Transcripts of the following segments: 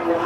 আজকে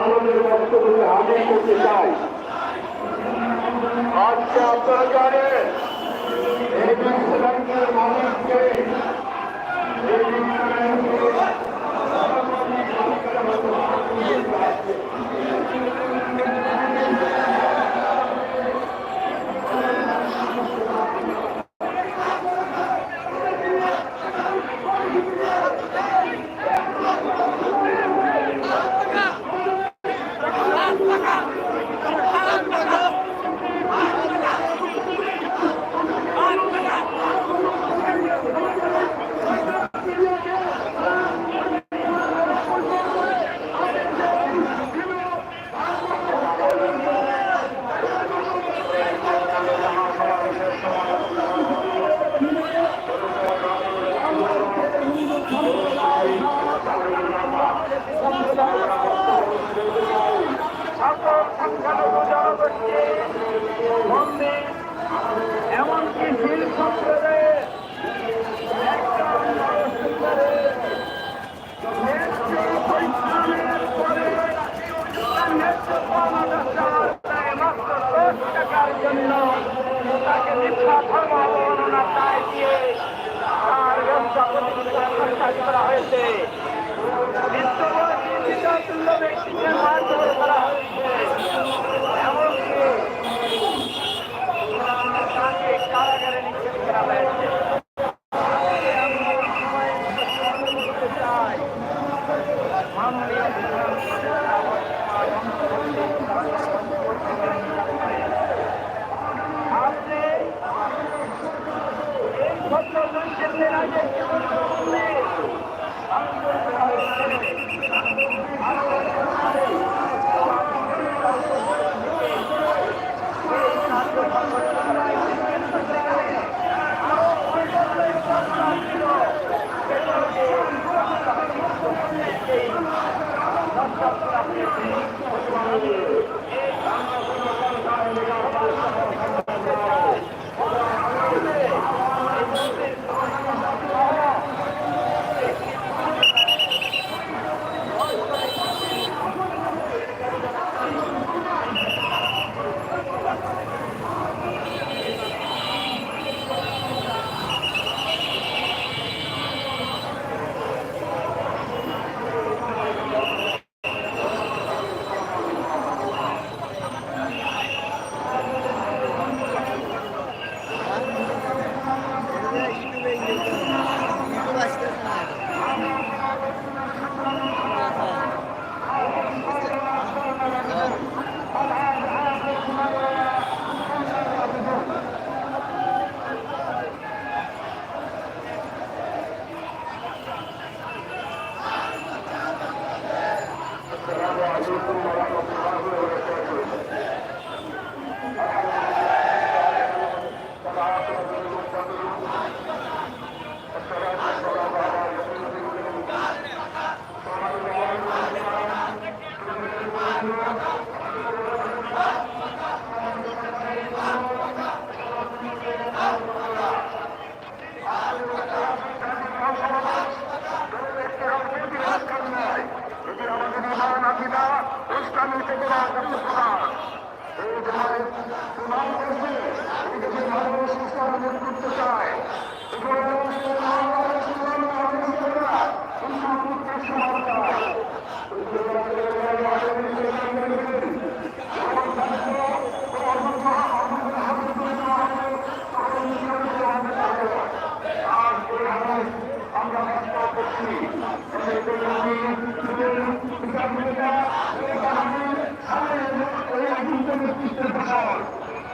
আমাদের বক্তব্য হাজির করতে চাই আজকে আপনারা জানেন এই বিশ্ব ব্যাংকের মানুষকে এই বিশ্ব ধরে করা হয়েছে। ব্যক্তিদের মাছ ধরে করা হয়েছে এমনকি কারাগারে নিক্ষেপ করা হয়েছে।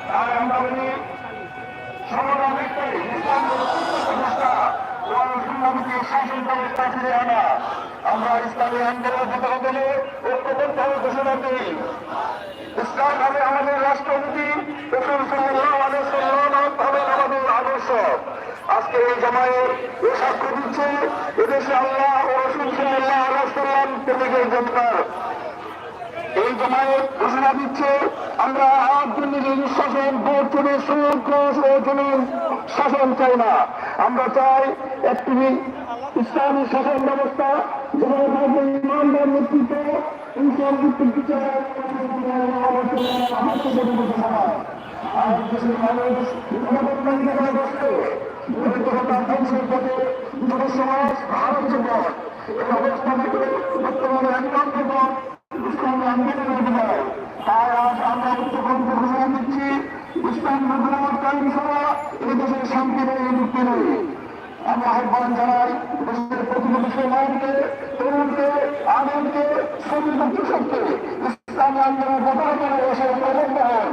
তাই আমরা বলি ইসলামকে শাসন ব্যবস্থা ফিরে আনা আমরা ইসলামী আন্দোলন পতাকা ইসলাম আমাদের রাষ্ট্রনীতি আমাদের আদর্শ। আজকে এই জামায়েত এ সাক্ষ্য দিচ্ছে এদেশে আল্লাহ ও রসুল এই জামায়াত ঘোষণা দিচ্ছে আমরা আর দুর্নীতির শাসন জমিন শাসন চাই না আমরা চাই একটি ইসলামী শাসন ব্যবস্থা যেখানে নেতৃত্ব দেশের মানুষ দরিদ্রতা ধ্বংসের পথে যুব সমাজ ভারত জীবন এই অবস্থা থেকে বর্তমানে একমাত্র পথ ইসলামী আন্দোলনের বিজয় তাই আজ আমরা উচ্চকণ্ঠ ঘোষণা দিচ্ছি ইসলাম মধ্যমকালীন সভা এই দেশের শান্তি বলে মুক্তি নেই আমি আহ্বান জানাই দেশের প্রতিটি মুসলমানকে তরুণকে আনন্দকে শ্রমিক কৃষককে ইসলামী আন্দোলন বদল করে এসে প্রবন্ধ হন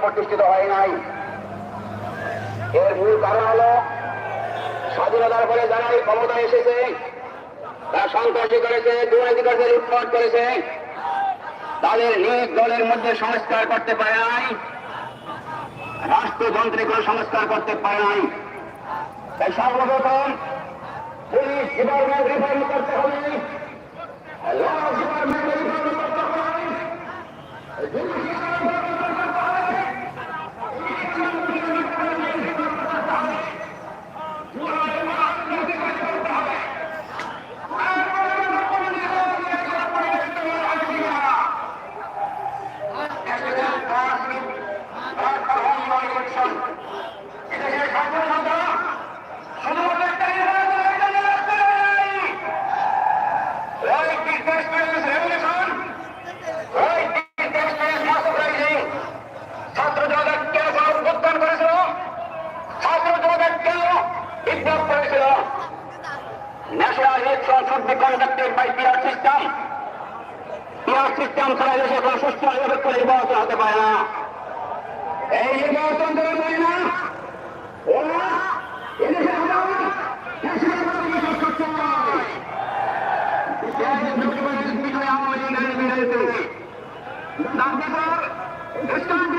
প্রতিষ্ঠিত হয় নাই। এর মূল কারণ হল স্বাধীনতার ফলে যারাই ক্ষমতায় এসেছে, তারা সন্ত্রাসী করেছে দুর্নীতি করেছে করেছে। তাদের নিজ দলের মধ্যে সংস্কার করতে পারে নাই। রাষ্ট্রযন্ত্রে কোনো সংস্কার করতে পারে নাই। তাই সর্বপ্রথম পুলিশ ডিপার্টমেন্ট রিফর্ম করতে হবে। ডিপার্টমেন্ট রিফর্ম করতে হবে। Islam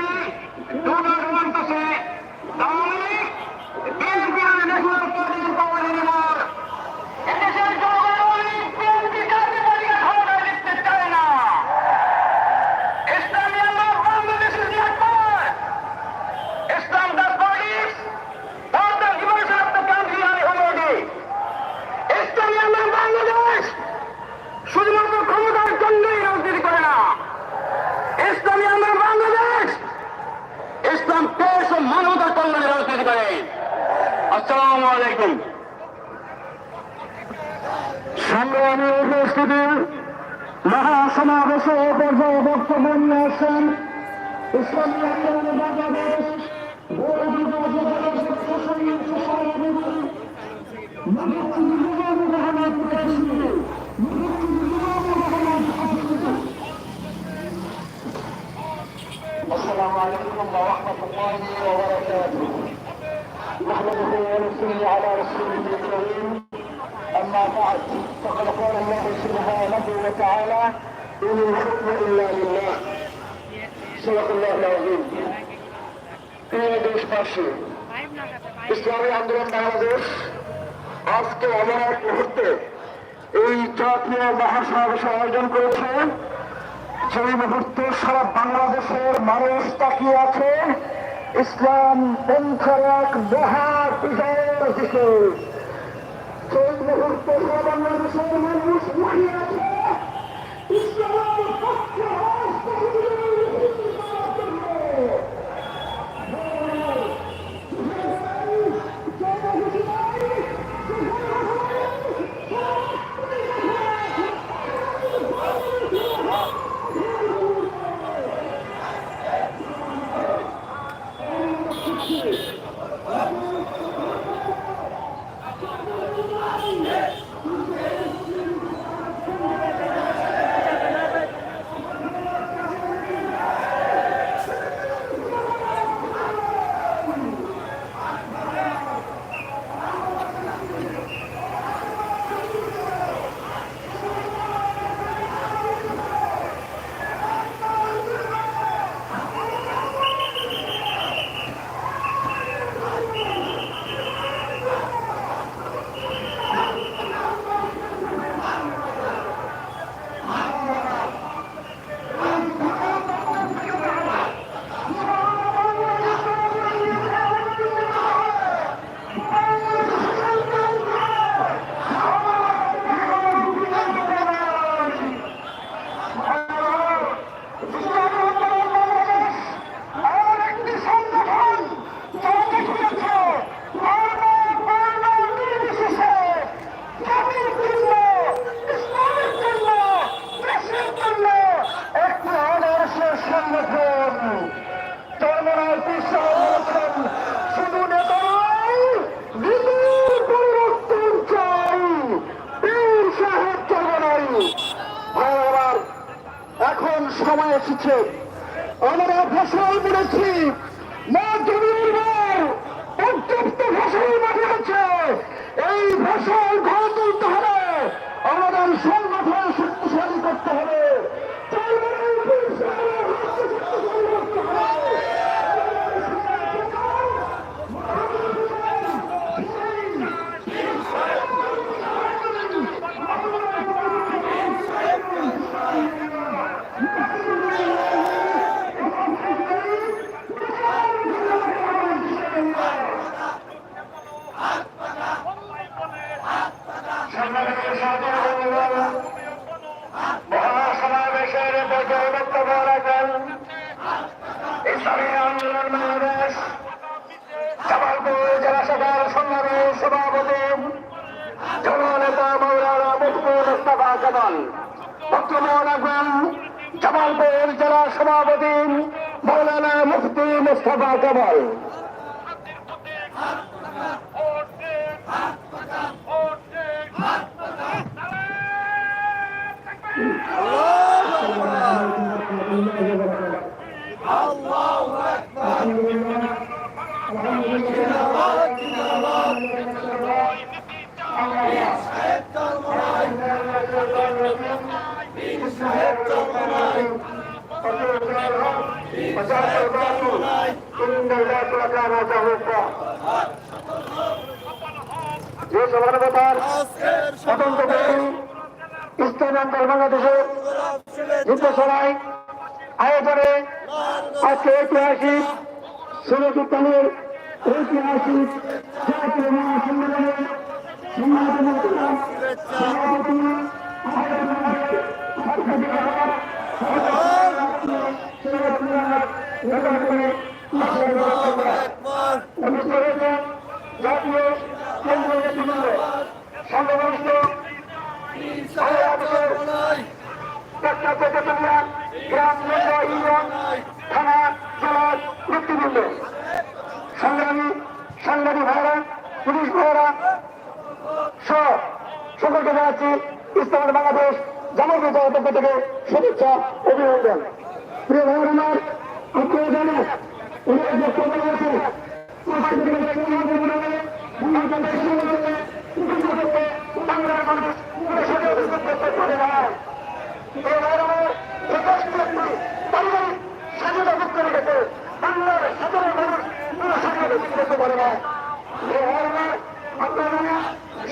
আসসালামু আলাইকুম সংগ্রামী উপস্থিতি মহাসমাবেশে পর্যায়ে বক্তব্য নিয়ে আসছেন ইসলামী আন্দোলন বাংলাদেশ ভোট বিভাজন السلام عليكم ورحمة الله وبركاته نحمده ونصلي على رسوله الكريم أما بعد فقد قال الله سبحانه وتعالى إن الحكم إلا لله صدق الله العظيم প্রিয় দেশবাসী ইসলামী আন্দোলন বাংলাদেশ আজকে এমন এক মুহূর্তে এই জাতীয় মহাসমাবেশ আয়োজন করেছে সেই মুহূর্তে সারা বাংলাদেশের মানুষ তাকিয়ে আছে ইসলাম পন্থের এক মহার বিজয় দিকে সেই মুহূর্তে বাংলাদেশের মুখিয়ে আছে। আমাদের সংগঠন শক্তিশালী করতে হবে চরমনাই পীর সাহেবের হাতকে শক্তিশালী করতে হবে। মহাসমাবেশের পর্যায়ে বক্তব্য রাখেন ইসলামী আন্দোলন বাংলাদেশ জামালপুর জেলা সভার সংগ্রামী সভাপতি জননেতা মৌলানা মুফতি কামাল বক্তব্য রাখবেন জামালপুর জেলা সভাপতি মৌলানা মুফতি মুস্তফা কামাল। যে সমানবতার স্বতন্ত্র কর্মী ইসলামী আন্দোলন বাংলাদেশের যুদ্ধ সভায় আয়োজনে আজকে ঐতিহাসিক সুরজ উদ্যানের ঐতিহাসিক থানা জেলার নেতৃবৃন্দ সংগ্রামী সাংবাদিক ভাইরা পুলিশ ভাইয়েরা সহ সকলকে জানাচ্ছি, ইসলামের বাংলাদেশ জামাত থেকে শুভেচ্ছা, অভিনন্দন। প্রিয় ভাই আমার আপনারা জানেন ওনার বক্তব্য আছে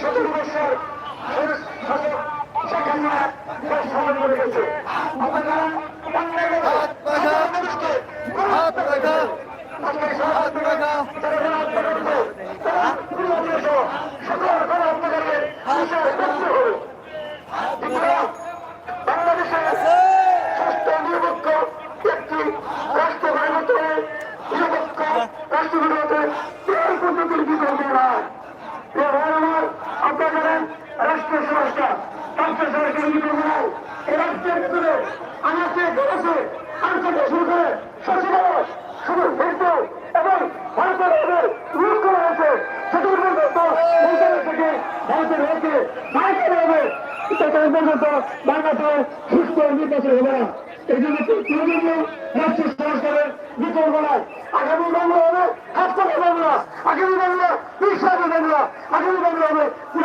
সতেরো বছর শাসক শেখ হাসিনা দেশ শাসন করে গেছে আপনারা বাংলার মানুষকে আজকে সমাজকে যারা গণহত্যা করেছে তারা পুরো সকল গণহত্যাকারীদের বিচার করতে হবে বাংলাদেশে সুস্থ নিরপেক্ষ একটি রাষ্ট্র গণতন্ত্র নিরপেক্ষ রাষ্ট্রগুলোতে এই পর্যন্ত বিকল্প নয় আমার আপনারা জানেন রাষ্ট্রীয় সংস্কার রাষ্ট্রীয় সংস্কার বিকল্প নয় এই রাষ্ট্রের ভিতরে আনাচে গেছে আনসারকে শুরু করে সচিবালয় শুধু হিন্দু এবং ভারতের মধ্যে রুল করা হয়েছে সেগুলো পর্যন্ত মন্ত্রণালয় থেকে ভারতের হয়েছে ভারতের হবে ততদিন পর্যন্ত বাংলাদেশে সুস্থ নির্বাচন হবে না এই জন্য প্রয়োজনীয় রাষ্ট্রীয় সংস্কারের বিকল্প নয় আগামী বাংলা হবে হাসপাতাল বাংলা আগামী বাংলা বিশ্বাস বাংলা আগামী বাংলা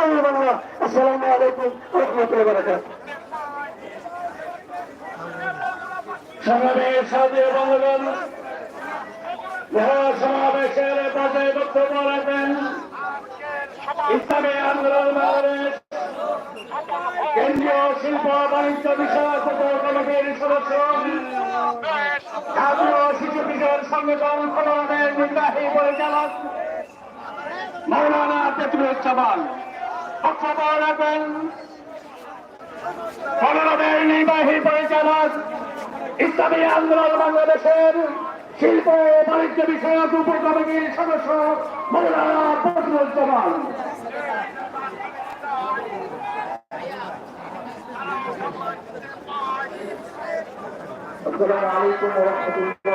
পুরানো বাংলা আসসালামু আলাইকুম রহমতুল্লাহ বারাকাত সংগ্রামের সাথে বন্ধুগণ মহাসমাবেশের পর্যায়ে বক্তব্য রাখবেন ইসলামী আন্দোলন বাংলাদেশ কেন্দ্রীয় শিল্প বাণিজ্য বিষয়ক কমিটির সদস্য জাতীয় শিশু কিশোর সংগঠন ফোরামের নির্বাহী পরিচালক মৌলানা তেতুলুজ্জামান বক্তব্য রাখবেন। ফোরামের নির্বাহী পরিচালক ইসলামী বাংলাদেশের শিল্প বাণিজ্য বিষয়ক আলাইকুম রহমতুল্লাহ